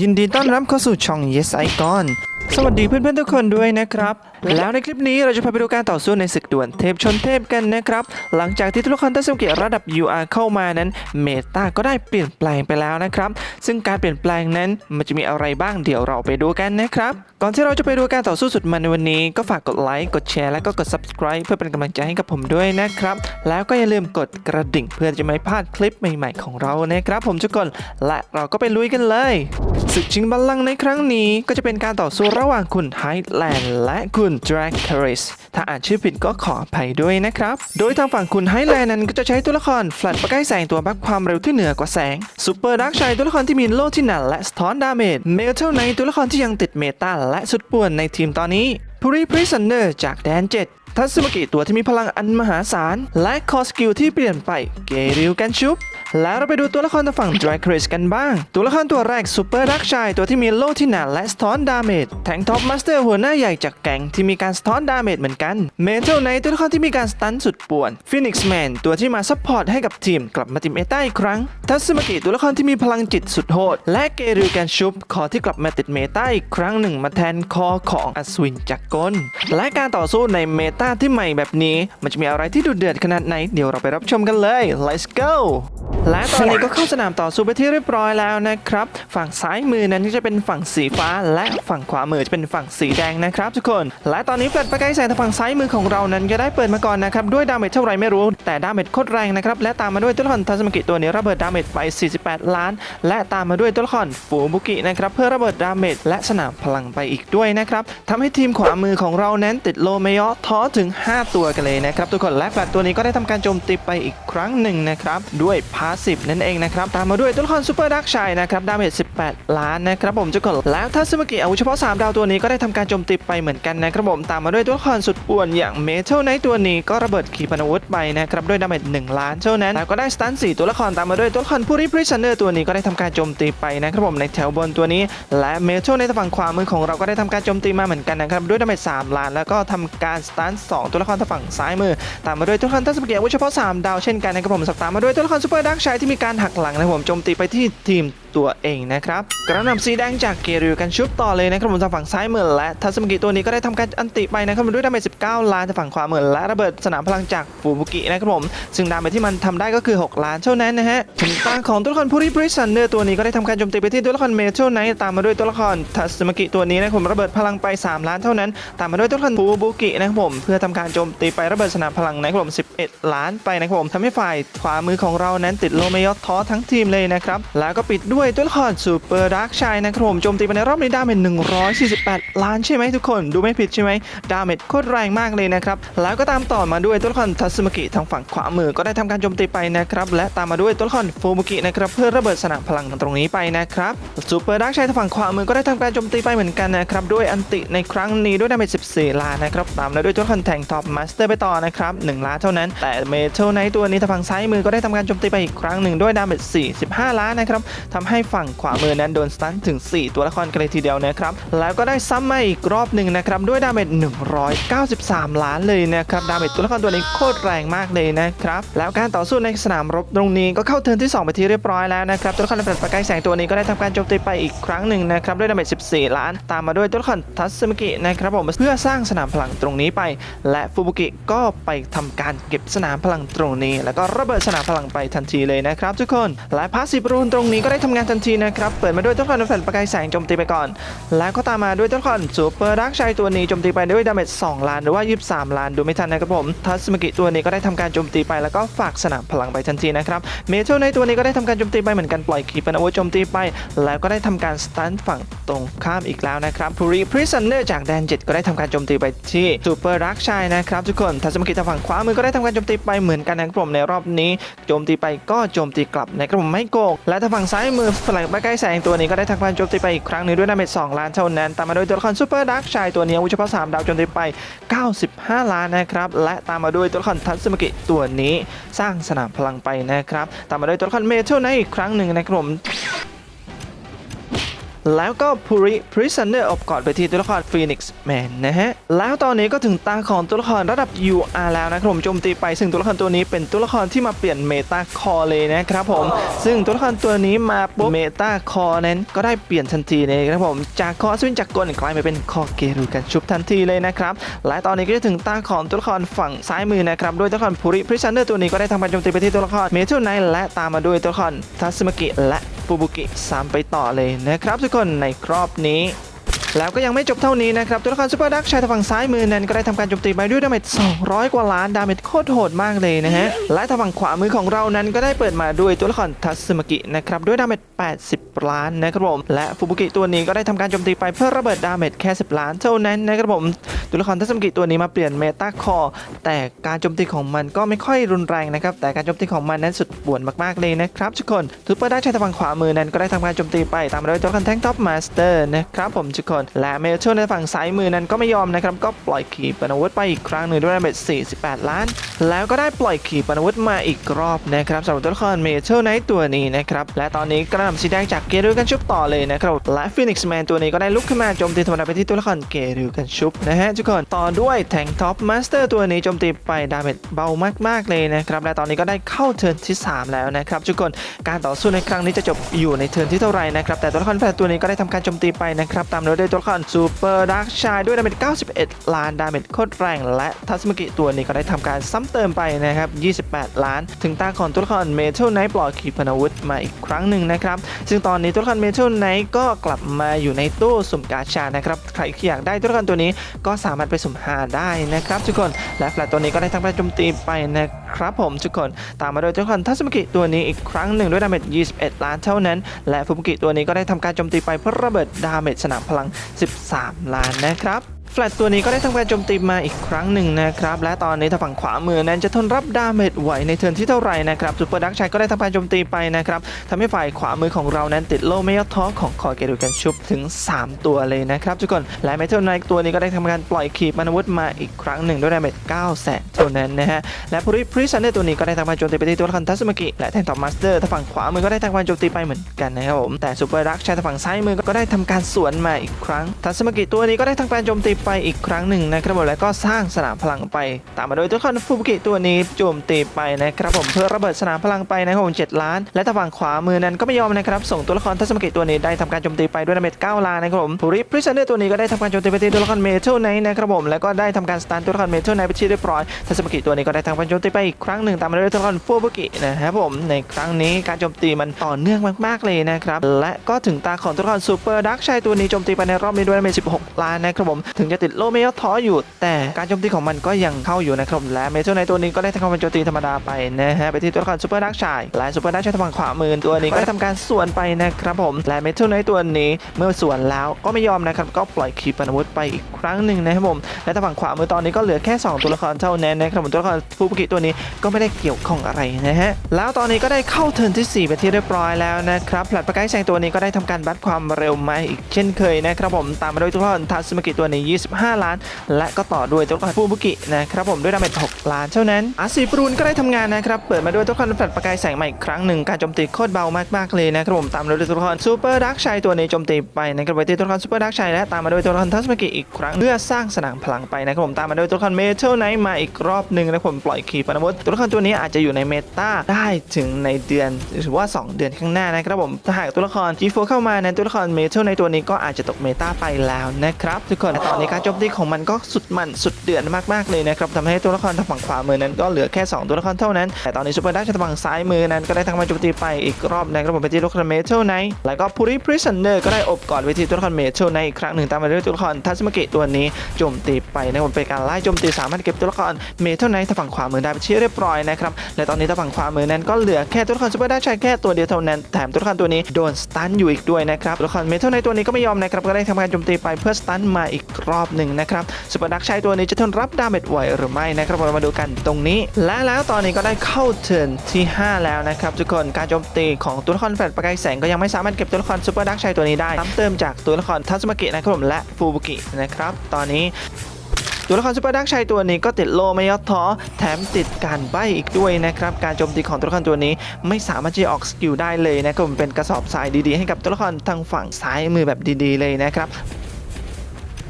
ยินดีต้อนรับเข้าสู่ช่อง Yes Icon สวัสดีเพื่อนๆทุกคนด้วยนะครับ แล้วในคลิปนี้เราจะพาไปดูการต่อสู้ในศึกดวลเทพชนเทพกันนะครับ หลังจากที่ตัวละครตัสเกียระดับ UR เข้ามานั้น เมตาก็ได้เปลี่ยนแปลงไปแล้วนะครับ ซึ่งการเปลี่ยนแปลงนั้นมันจะมีอะไรบ้างเดี๋ยวเราไปดูกันนะครับ ก่อนที่เราจะไปดูการต่อสู้สุดมันในวันนี้ ก็ฝากกดไลค์กดแชร์และก็กด subscribe เพื่อเป็นกำลังใจให้กับผมด้วยนะครับ แล้วก็อย่าลืมกดกระดิ่งเพื่อจะไม่พลาดคลิปใหม่ๆของเรานะครับ ผมทุกคนและเราก็ไปลุยกันเลยศึกชิงบัลลังก์ในครั้งนี้ก็จะเป็นการต่อสู้ระหว่างคุณไฮแลนด์และคุณ d r a c a r i s ถ้าอ่านชื่อผิดก็ขออภัยด้วยนะครับ โดยทางฝั่งคุณไฮแลนด์นั้นก็จะใช้ตัวละครแฟลตประกายแสงตัวบักความเร็วที่เหนือกว่าแสงซูเปอร์ดักชัยตัวละครที่มีโล่ที่หนาและสะท้อนดาเมจเมทัลไนตัวละครที่ยังติดเมตาและสุดป่วนในทีมตอนนี้พูริพริซันเนอร์จากแดนเจ็ดทัสมกิตัวที่มีพลังอันมหาศาล และคอสกิลที่เปลี่ยนไปเกริวกันชุบ แล้วเราไปดูตัวละครทางฝั่งดร a คริสกันบ้าง ตัวละครตัวแรกซูเปอร์ดักชายตัวที่มีโล่ที่หนาและสะท้อนดาเมจแทงท็อปมาสเตอร์หัวหน้าใหญ่จากแก๊งที่มีการสะท้อนดาเมจเหมือนกันเมทัลไนตัวละครที่มีการสตันสุดป่วนฟินิกซ์แมนตัวที่มาซัพพอร์ตให้กับทีมกลับมาติดเมตาอีกครั้งทัสมากิตัวละครที่มีพลังจิตสุดโหดและเกริวกันชุบคอที่กลับมาติดเมตาอีกครั้งหนึ่งมาแทนคอของอัศวินจักรกลและการต่อสู้ในเมตาที่ใหม่แบบนี้ มันจะมีอะไรที่ดุเดือดขนาดไหนเดี๋ยวเราไปรับชมกันเลย let's go และตอนนี้ก็เข้าสนามต่อสู้ไปที่เรียบร้อยแล้วนะครับ ฝั่งซ้ายมือนั้นก็จะเป็นฝั่งสีฟ้า และฝั่งขวามือจะเป็นฝั่งสีแดงนะครับทุกคน และตอนนี้แฟลชประกายแสงทางฝั่งซ้ายมือของเรานั้นก็ได้เปิดมาก่อนนะครับด้วยดาเมจเท่าไรไม่รู้ แต่ดาเมจโคตรแรงนะครับและตามมาด้วยตัวละครทัสมกิตัวนี้ระเบิดดาเมจไป 48 ล้าน และตามมาด้วยตัวละครฟูบุกินะครับเพื่อระเบิดดาเมจและสนามพลังไปอีกด้วยนะครับทำให้ทีมขวามือของเรานั้นติดโลเมยอท้อถึง 5 ตัวกันเลยนะครับทุกคนและแฟลชตัวนี้ก็ได้ทำการโจมตีไปอีกครั้งหนึ่งนะครับด้วยพาสซีฟนั่นเองนะครับ ตามมาด้วยตัวละครซูเปอร์ดักชัยนะครับ ดาเมจ 18 ล้านนะครับผมทุกคนแล้วทัสมากิอาวุธเฉพาะ 3 ดาวตัวนี้ก็ได้ทำการโจมตีไปเหมือนกันนะครับผม ตามมาด้วยตัวละครสุดป่วนอย่างเมทัลไนตัวนี้ก็ระเบิดขีปนาวุธไปนะครับ ด้วยดาเมจ 1 ล้านเท่านั้น แล้วก็ได้สตัน4ตัวละครตามมาด้วยตัวละครผู้ริพริชันเนอร์ตัวนี้ก็ได้ทำการโจมตีไปนะครับผมในแถวบนตัวนี้ และเมทัลในฝั่งขวามือของเราก็ได้ทำการโจมตีมาเหมือนกันนะครับด้วยดาเมจ 3 ล้าน แล้วก็ทำการสตัน2ตัวละครทางฝั่งซ้ายมือ ตามมาด้วยตัวละครทัสมากิอาวุธเฉพาะ 3 ดาวเช่นกันนะครับผมสับตามมาด้วยตัวละครซูเปอร์ดักชายที่มีการหักหลังนะผมโจมตีไปที่ทีม ตัวเองนะครับกระหน่ำสีแดงจากเกริวกันชุบต่อเลยนะครับผมทางฝั่งซ้ายมือและทัสมกิตัวนี้ก็ได้ทำการอันติไปนะครับผมด้วยดาเมจ19 ล้านทางฝั่งขวามือและระเบิดสนามพลังจากฟูบุกินะครับผมซึ่งดาเมจที่มันทำได้ก็คือ 6 ล้านเท่านั้นนะฮะถึงตาของตัวละครผู้ริบริสันเนอร์ตัวนี้ก็ได้ทำการโจมตีไปที่ตัวละครเมทัลไนท์ตามมาด้วยตัวละครทัสมกิตัวนี้นะครับผมระเบิดพลังไป 3 ล้านเท่านั้น ตามมาด้วยตัวละครฟูบุกินะครับผมเพื่อทำการโจมตีไประเบิดสนามพลังนะครับผม 11 ล้านไปนะครับผมทำให้ฝ่ายขวามือของเรานั้นติดโลเมยอท้อทั้งทีมเลยนะครับแล้วก็ปิดด้วยตัวละครซูเปอร์ดักชัยนะครับผมโจมตีไปในรอบนี้ดาเมจ148 ล้านใช่ไหมทุกคน ดูไม่ผิดใช่ไหมดาเมจโคตรแรงมากเลยนะครับ แล้วก็ตามต่อมาด้วยตัวละครทัสมากิทางฝั่งขวามือก็ได้ทำการโจมตีไปนะครับ และตามมาด้วยตัวละครฟูบุกินะครับเพื่อระเบิดสนามพลังตรงนี้ไปนะครับซูเปอร์ดักชัยทางฝั่งขวามือก็ได้ทำการโจมตีไปเหมือนกันนะครับด้วยอันติในครั้งนี้ด้วยดาเมจ14 ล้านนะครับตามมาด้วยตัวละครแทงท็อปมาสเตอร์ไปต่อนะครับ1ล้านเท่านั้นแต่เมทัลไนตัวนี้ทางฝั่งซ้ายมือก็ได้ทำการโจมตีไปอีกครั้งหนึ่งด้วยดาเมจ45 ล้านนะครับทำใให้ฝั่งขวามือนั้นโดนสตันถึง 4 ตัวละครกันเลยทีเดียวนะครับ แล้วก็ได้ซ้ำมาอีกรอบหนึ่งนะครับ ด้วยดาเมจ193 ล้านเลยนะครับดาเมจตัวละครตัวนี้โคตรแรงมากเลยนะครับแล้วการต่อสู้ในสนามรบตรงนี้ก็เข้าเทิร์นที่ 2 ไปที่เรียบร้อยแล้วนะครับตัวละครในแฟลชประกายแสงตัวนี้ก็ได้ทำการโจมตีไปอีกครั้งหนึ่งนะครับด้วยดาเมจ14 ล้าน ตามมาด้วยตัวละครทัสมิกินะครับผมเพื่อสร้างสนามพลังตรงนี้ไป และฟูบุกิก็ไปทำการเก็บสนามพลังตรงนี้ แล้วก็ระเบิดสนามพลังไปทันทีเลยนะครับทุกคนและพาสซีฟรูนตรงนี้ก็ได้ทำงานทันทีนะครับ เปิดมาด้วยตัวละครในแฟลชประกายแสงโจมตีไปก่อน แล้วก็ตามมาด้วยตัวละครซูเปอร์ดักชัยตัวนี้โจมตีไปด้วยดาเมจ2ล้านหรือว่า 23 ล้านดูไม่ทันนะครับผมทัสมกิตัวนี้ก็ได้ทำการโจมตีไปแล้วก็ฝากสนามพลังไปทันทีนะครับเมทัลในตัวนี้ก็ได้ทำการโจมตีไปเหมือนกันปล่อยขีปนาวุธโจมตีไป แล้วก็ได้ทำการสตันฝั่งตรงข้ามอีกแล้วนะครับพูรีพริซันเนอร์จากแดนเจ็ดก็ได้ทำการโจมตีไปที่ซูเปอร์ดักชัยนะครับทุกคนทัสมกิทางฝั่งขวามือก็ได้ทำการโจมตีไปเหมือนกันนะครับผมในรอบนี้โจมตีไปก็โจมตีกลับนะครับผมไม่โกงและทางฝั่งซ้ายมือฝรั่งใกล้แสงตัวนี้ก็ได้ทักพันโจมตีไปอีกครั้งหนึ่งด้วยดาเมจ2ล้านเท่านั้น ตามมาด้วยตัวละครซูเปอร์ดักชัยตัวนี้อาวุธเฉพาะ3ดาวโจมตีไป 95 ล้านนะครับ และตามมาด้วยตัวละครทัสมกิตัวนี้สร้างสนามพลังไปนะครับ ตามมาด้วยตัวละครเมทัลในอีกครั้งหนึ่งนะครับผม แล้วก็พูริพริซันเนอร์อบกอดไปที่ตัวละครฟีนิกซ์แมนนะฮะ แล้วตอนนี้ก็ถึงตาของตัวละครระดับ UR แล้วนะครับผมโจมตีไปซึ่งตัวละครตัวนี้เป็นตัวละครที่มาเปลี่ยนเมตาคอเลยนะครับผม ซึ่งตัวละครตัวนี้มาปุ๊บเมตาคอนั้นก็ได้เปลี่ยนทันทีเลยนะครับผมจากคอซึ่งจากกลกลายมาเป็นคอเกรูกันชุบทันทีเลยนะครับและตอนนี้ก็จะถึงตาของตัวละครฝั่งซ้ายมือนะครับโดยตัวละครพูริพริซันเนอร์ตัวนี้ก็ได้ทำการโจมตีไปที่ตัวละครเมทัลไนและตามมาด้วยตัวละครทัสมากิและ ปูบุกิสามไปต่อเลยนะครับทุกคนในครอบนี้ แล้วก็ยังไม่จบเท่านี้นะครับตัวละครซูเปอร์ดักชายทางฝั่งซ้ายมือนั้นก็ได้ทำการโจมตีไปด้วยดาเมจ200 กว่าล้านดาเมจโคตรโหดมากเลยนะฮะและทางฝั่งขวามือของเรานั้นก็ได้เปิดมาด้วยตัวละครทัสมกินะครับด้วยดาเมจ80 ล้านนะครับผมและฟูบุกิตัวนี้ก็ได้ทำการโจมตีไปเพื่อระเบิดดาเมจแค่ 10 ล้านเท่านั้นนะครับผมตัวละครทัสมกิตัวนี้มาเปลี่ยนเมตาคอแต่การโจมตีของมันก็ไม่ค่อยรุนแรงนะครับแต่การโจมตีของมันนั้นสุดป่วนมากๆเลยนะครับทุกคนซูเปอร์ดักชายทางฝั่งขวามือนั้นก็ได้ทำการโจมตีไปตามมาด้วยตัวละครแทงท็อปมาสเตอร์นะครับผมทุกคนและเมทัลในฝั่งซ้ายมือนั้นก็ไม่ยอมนะครับ ก็ปล่อยขีปนาวุธไปอีกครั้งหนึ่งด้วยดาเมจ48 ล้าน แล้วก็ได้ปล่อยขีปนาวุธมาอีกรอบนะครับสำหรับตัวละครเมทัลในตัวนี้นะครับ และตอนนี้กระหน่ำสีแดงจากเกรูกันชุบต่อเลยนะครับ และฟินิกซ์แมนตัวนี้ก็ได้ลุกขึ้นมาโจมตีธรรมดาไปที่ตัวละครเกรูกันชุบนะฮะทุกคน ต่อด้วยแทงท็อปมาสเตอร์ตัวนี้โจมตีไปดาเมจเบามาก ๆ เลยนะครับ และตอนนี้ก็ได้เข้าเทิร์นที่ 3 แล้วนะครับทุกคน การต่อสู้ในครั้งนี้จะจบอยู่ในเทิร์นที่เท่าไหร่นะครับ แต่ตัวละครแฝดตัวนี้ก็ได้ทำการโจมตีไปนะครับ ตามด้วยตัวละครซูเปอร์ดักชายด้วยดาเมจ91 ล้านดาเมจโคตรแรง และทัสมกิตัวนี้ก็ได้ทำการซ้ำเติมไปนะครับ 28 ล้าน ถึงตาของตัวละครเมทัลไนท์ปล่อยขีปนาวุธมาอีกครั้งหนึ่งนะครับ ซึ่งตอนนี้ตัวละครเมทัลไนท์ก็กลับมาอยู่ในตู้สุ่มกาชานะครับ ใครที่อยากได้ตัวละครตัวนี้ก็สามารถไปสุ่มหาได้นะครับทุกคน และแฟลตตัวนี้ก็ได้ทำการโจมตีไปนะครับ ครับผมทุกคน ตามมาโดยตัวละคนทัสมุกิตัวนี้อีกครั้งหนึ่งด้วยดาเมจ 21 ล้านเท่านั้น และฟุบุกิตัวนี้ก็ได้ทำการโจมตีไปเพื่อระเบิดดาเมจสนามพลัง 13 ล้านนะครับ แฟลตตัวนี้ก็ได้ทำการโจมตีมาอีกครั้งหนึ่งนะครับ และตอนนี้ทางฝั่งขวามือนั้นจะทนรับดาเมจไหวในเทิร์นที่เท่าไหร่นะครับซูเปอร์ดักชัยก็ได้ทำการโจมตีไปนะครับทำให้ฝ่ายขวามือของเรานั้นติดโล่ไม่ยอดท้อของคอเกดูกันชุบถึง 3 ตัวเลยนะครับทุกคนและเมทัลไนท์ตัวนี้ก็ได้ทำการปล่อยขีปมาวุธมาอีกครั้งหนึ่งด้วยดาเมจ9แสนเท่านั้นนะฮะและพริพริซันเนอร์ตัวนี้ก็ได้ทำการโจมตีไปที่ตัวละครทัสมากิและแทงท็อปมาสเตอร์ทางฝั่งขวามือก็ได้ทำการโจมตีไปเหมือนกันนะครับผมแต่ซูเปอร์ดักชัยทางฝั่งซ้ายมือก็ได้ทำการสวนมาอีกครั้งทัสมากิตัวนี้ก็ได้ทำการโจมตีไปอีกครั้งหนึ่งนะครับผมแล้วก็สร้างสนามพลังไป ตามมาโดยตัวละครฟูบุกิตัวนี้โจมตีไปนะครับผมเพื่อระเบิดสนามพลังไปนะครับผม7ล้าน และทางฝั่งขวามือนั้นก็ไม่ยอมนะครับส่งตัวละครทัสมกิตัวนี้ได้ทำการโจมตีไปด้วยดาเมจ9ล้านนะครับผมพริพริซันเนอร์ตัวนี้ก็ได้ทำการโจมตีไปที่ตัวละครเมทัลไนท์นะครับผมแล้วก็ได้ทำการสตันตัวละครเมทัลไนท์ไปที่เรียบร้อยทัสมกิตัวนี้ก็ได้ทำการโจมตีไปอีกครั้งหนึ่งตามมาด้วยตัวละครฟูบุกินะครับผมในครั้งนี้การโจมตีมันต่อเนื่องมากๆเลยนะครับและก็ถึงตาของตัวละครซูเปอร์ดักชัยตัวนี้โจมตีไปในรอบนี้ด้วยดาเมจ16 ล้านนะครับผมถึงจะติดโลไม่ย่อท้ออยู่ แต่การโจมตีของมันก็ยังเข้าอยู่นะครับและเมทัลไนท์ตัวนี้ก็ได้ทำการโจมตีธรรมดาไปนะฮะไปที่ตัวละครซูเปอร์ดักชัยและซูเปอร์ดักชัยทางขวามือตัวนี้ก็ได้ทำการสวนไปนะครับผมและเมทัลไนท์ตัวนี้เมื่อสวนแล้วก็ไม่ยอมนะครับก็ปล่อยขีปนาวุธไปอีกครั้งหนึ่งนะครับผมและทางฝั่งขวามือตอนนี้ก็เหลือแค่ 2 ตัวละครเท่านั้นนะครับผมตัวละครฟูบุกิตัวนี้ก็ไม่ได้เกี่ยวข้องอะไรนะฮะแล้วตอนนี้ก็ได้เข้าเทิร์นที่ 4 ไปที่เรียบร้อยแล้วนะครับผลัดประกายแสงตัวนี้ก็ได้ทำการบัดความเร็วมาอีกเช่นเคยนะครับผมตามมาด้วยตัวละครทัสมกิตัวนี้25 ล้าน และก็ต่อด้วยตัวละครฟูบุกินะครับผมด้วยดาเมจ6ล้านเท่านั้นอาซีปรูนก็ได้ทำงานนะครับเปิดมาด้วยตัวละครผลัดประกายแสงใหมาอีกครั้งหนึ่งการโจมตีโคตรเบามากๆเลยนะครับผมตามด้วยตัวละครซูเปอร์ดักชัยตัวนี้โจมตีไปนะครับไปที่ตัวละครซูเปอร์ดักชัยและตามมาด้วยตัวละครทัสมากิอีกครั้งเพื่อสร้างสนามพลังไปนะครับผมตามมาด้วยตัวละครเมทัลไนท์มาอีกรอบหนึ่งนะครับผมปล่อยขีปนาวุธตัวละครตัวนี้อาจจะอยู่ในเมตาได้ถึงในเดือนหรือว่า 2 เดือนข้างหน้านะครับผมถ้าหากตัวละคร G4 เข้ามาในตัวละครเมทัลในตัวนี้ก็อาจจะตกเมตาไปแล้วนะครับทุกคนตอนนี้การโจมตีของมันก็สุดมันสุดเดือดมากๆเลยนะครับทำให้ตัวละครทางฝั่งขวามือนั้นก็เหลือแค่ 2 ตัวละครเท่านั้น แต่ตอนนี้ซูเปอร์ดักทางฝั่งซ้ายมือนั้นก็ได้ทำการโจมตีไปอีกรอบนะครับผมไปที่ตัวละครเมทัลไนท์แล้วก็พูริพริซันเนอร์ก็ได้อบกอดไปที่ตัวละครเมทัลไนท์อีกครั้งหนึ่งตามมาด้วยตัวละครทัสมากิตัวนี้โจมตีไปนะครับผมเป็นการไล่โจมตีสามารถเก็บตัวละครเมทัลไนท์ทางฝั่งขวามือได้ไปนที่เรียบร้อยนะครับและตอนนี้ทางฝั่งขวามือนั้นก็เหลือแค่ตัวละครซูเปอร์ดักชัยแค่ตัวเดียวเท่านั้นแถมตัวละครตัวนี้โดนสตันอยู่อีกด้วยนะครับตัวละครเมทัลไนท์ตัวนี้ก็ไม่ยอมนะครับก็ได้ทำการโจมตีไปเพื่อสตันมาอีกรอบหนึ่งนะครับซูเปอร์ดักชัยตัวนี้จะทนรับดาเมจไหวหรือไม่นะครับเรามาดูกันตรงนี้ และแล้วตอนนี้ก็ได้เข้าเทิร์นที่ 5 แล้วนะครับทุกคนการโจมตีของตัวละครแฟลชประกายแสงก็ยังไม่สามารถเก็บตัวละครซูเปอร์ดักชัยตัวนี้ได้ซ้ำเติมจากตัวละครทัสมากินะครับผมและฟูบุกินะครับตอนนี้ตัวละครซูเปอร์ดักชัยตัวนี้ก็ติดโลไม่ย่อท้อแถมติดการใบอีกด้วยนะครับ การโจมตีของตัวละครตัวนี้ไม่สามารถที่จะออกสกิลได้เลยนะครับผมเป็นกระสอบทรายดีๆ ให้กับตัวละครทางฝั่งซ้ายมือแบบดีๆเลยนะครับ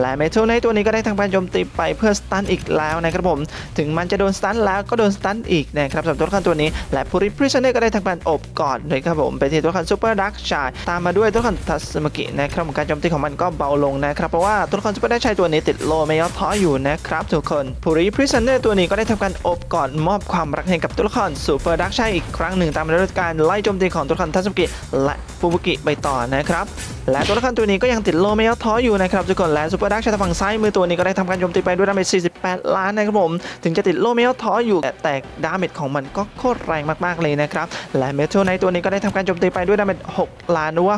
และเมทัลไนตัวนี้ก็ได้ทางการโจมตีไปเพื่อสตันอีกแล้วนะครับผม ถึงมันจะโดนสตันแล้วก็โดนสตันอีกนะครับสำหรับตัวละครตัวนี้ และพูริพริซเนอร์ก็ได้ทางการอบกอดเลยครับผมไปที่ตัวละครซูเปอร์ดักชายตามมาด้วยตัวละครทัสมกินะครับผมการโจมตีของมันก็เบาลงนะครับ เพราะว่าตัวละครซูเปอร์ดักชายตัวนี้ติดโลไม่ย่อท้ออยู่นะครับทุกคนพูริพริซเนอร์ตัวนี้ก็ได้ทำการอบกอดมอบความรักให้กับตัวละครซูเปอร์ดักชายอีกครั้งหนึ่งตามมาด้วยการไล่โจมตีของตัวละครทัสมกิและ ฟูบุกิไปต่อนะครับและตัวละครตัวนี้ก็ยังติดโลไม่ย่อท้ออยู่นะครับทุกคนและซูเปอร์ดักชายทางฝั่งซ้ายมือตัวนี้ก็ได้ทำการโจมตีไปด้วยดาเมจ 48 ล้านนะครับผม ถึงจะติดโลไม่ย่อท้ออยู่ แต่แต่ดาเมจของมันก็โคตรแรงมากๆเลยนะครับ และเมทัลไนตัวนี้ก็ได้ทำการโจมตีไปด้วยดาเมจ 6 ล้านหรือว่า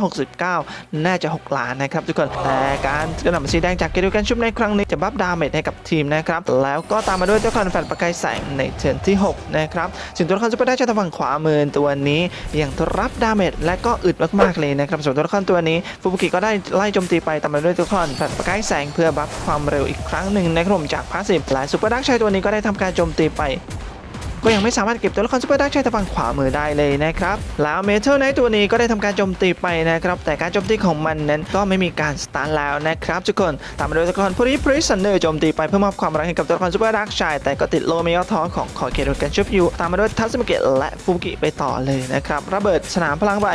69 น่าจะ 6 ล้านนะครับทุกคนแต่การกระหน่ำสีแดงจากเกลิกันชุบในครั้งนี้จะบัฟดาเมจให้กับทีมนะครับแล้วก็ตามมาด้วยตัวละครแฟนประกายแสงในเทิร์นที่หกนะครับส่วนตัวละครซูเปอร์ดักชาทางฝั่งขวามือตัวนี้ยังรับดาเมจและก็อึดมาก ๆ เลยนะครับส่วนตัวละครตัวนี้ฟูบุกิก็ได้ไล่โจมตีไปตามมาด้วยตัวละครแฟนประกายแสงเพื่อบัฟความเร็วอีกครั้งหนึ่งนะครับผมจากพาสซีฟและซูเปอร์ดักชายตัวนี้ก็ได้ทำการโจมตีไปก็ยังไม่สามารถเก็บตัวละครซูเปอร์ดักชายทางฝั่งขวามือได้เลยนะครับแล้วเมทัลไนตัวนี้ก็ได้ทำการโจมตีไปนะครับ แต่การโจมตีของมันนั้นก็ไม่มีการสตาร์ทแล้วนะครับทุกคนตามมาด้วยตัวละครพริพริสันเนอร์โจมตีไปเพื่อมอบความรักให้กับตัวละครซูเปอร์ดักชายแต่ก็ติดโลเมยท้อของคอเคโดกันชุบยูตามมาด้วยทัสมิเกะและฟูกิไปต่อเลยนะครับระเบิดสนามพลังไป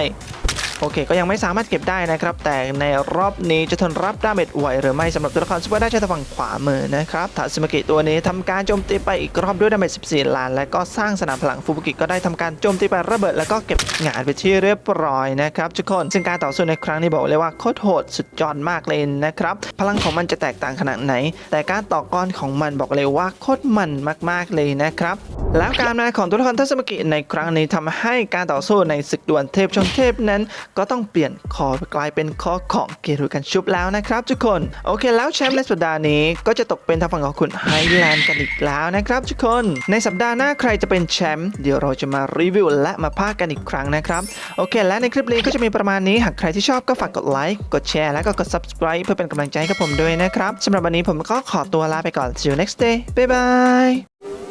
โอเค ก็ยังไม่สามารถเก็บได้นะครับ แต่ในรอบนี้จะทนรับดาเมจไหวหรือไม่สำหรับตัวละครซูเปอร์ไดักชายทางฝั่งขวามือนะครับทัสมิเกะตัวนี้ทำการโจมตีไปอีกรอบด้วยดาเมจ14 ล้าน และก็สร้างสนามพลังฟูบุกิก็ได้ทำการโจมตีไประเบิด แล้วก็เก็บงานไปที่เรียบร้อยนะครับทุกคนซึ่งการต่อสู้ในครั้งนี้บอกเลยว่าโคตรโหดสุดยอดมากเลยนะครับพลังของมันจะแตกต่างขนาดไหน แต่การต่อกรของมันบอกเลยว่าโคตรมันมาก ๆเลยนะครับ แล้วการมาของตัวละครทัศมกิในครั้งนี้ทำให้การต่อสู้ในศึกดวลเทพชนเทพนั้น ก็ต้องเปลี่ยนคอกลายเป็นคอของเกรุกันชุบแล้วนะครับทุกคน โอเคแล้วแชมป์ในสัปดาห์นี้ก็จะตกเป็นทางฝั่งของคุณไฮแลนด์กันอีกแล้วนะครับทุกคน ในสัปดาห์หน้าใครจะเป็นแชมป์เดี๋ยวเราจะมารีวิวและมาพากกันอีกครั้งนะครับโอเค และในคลิปนี้ก็จะมีประมาณนี้หากใครที่ชอบก็ฝากกดไลค์กดแชร์และก็กด subscribe เพื่อเป็นกำลังใจให้กับผมด้วยนะครับสำหรับวันนี้ผมก็ขอตัวลาไปก่อน see you next day bye bye